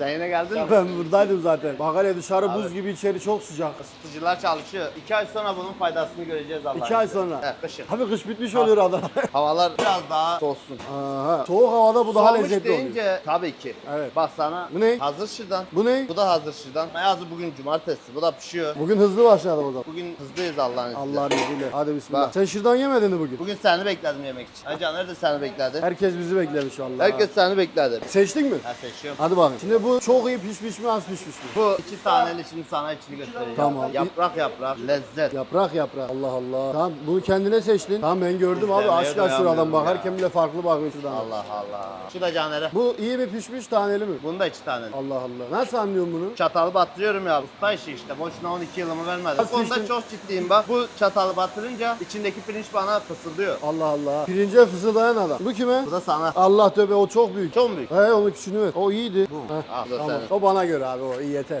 Sen yine geldin mi? Ben buradaydım zaten. Bak hele dışarı buz Abi. gibi içeri çok sıcak. Isıtıcılar çalışıyor. İki ay sonra bunun faydasını göreceğiz Allah'ın İki ay izniyle. sonra. Evet kışın. Tabii kış bitmiş oluyor Adana. Havalar biraz daha soğusun. Aha. Soğuk havada bu daha Soğumuş lezzetli oluyor. deyince tabii ki. Evet. Bak sana Bu ne? hazır şırdan. Bu ne? Bu da hazır şırdan. Beyazı bugün cumartesi. Bu da pişiyor. Bugün hızlı başladım o zaman. Bugün hızlıyız Allah'ın izniyle. Allah'ın izniyle. Hadi bismillah. Bak. Sen şırdan yemedin mi bugün? Bugün seni bekledim yemek için. Ha Caner de seni bekledi. Herkes bizi beklemiş Allah. Herkes seni bekledi. Seçtin mi? Ben seçiyorum. Hadi bakayım. Şimdi bu çok iyi pişmiş mi az pişmiş mi? Bu iki taneli şimdi sana içini göstereceğim. Tamam. Yaprak yaprak. Lezzet. Yaprak yaprak. Allah Allah. Tamam bunu kendine seçtin. Tamam ben gördüm abi. Aşk şuradan bakarken bile farklı bakıyor şuradan. Allah Allah. Şu da Caner'e. Bu iyi mi pişmiş taneli mi? Bunda iki tane. Allah Allah. Nasıl anlıyorsun bunu? Çatalı batırıyorum ya. Usta işi işte. Boşuna 12 yılımı vermedim. Bu konuda çok ciddiyim bak. Bu çatalı batırınca içindeki pirinç bana fısıldıyor. Allah Allah. Pirince fısıldayan adam. Bu kime? Bu da sana. Allah tövbe o çok büyük. Çok büyük? He onu küçüğünü ver. O iyiydi. Heh, bu da tamam. O bana göre abi o iyi yeter.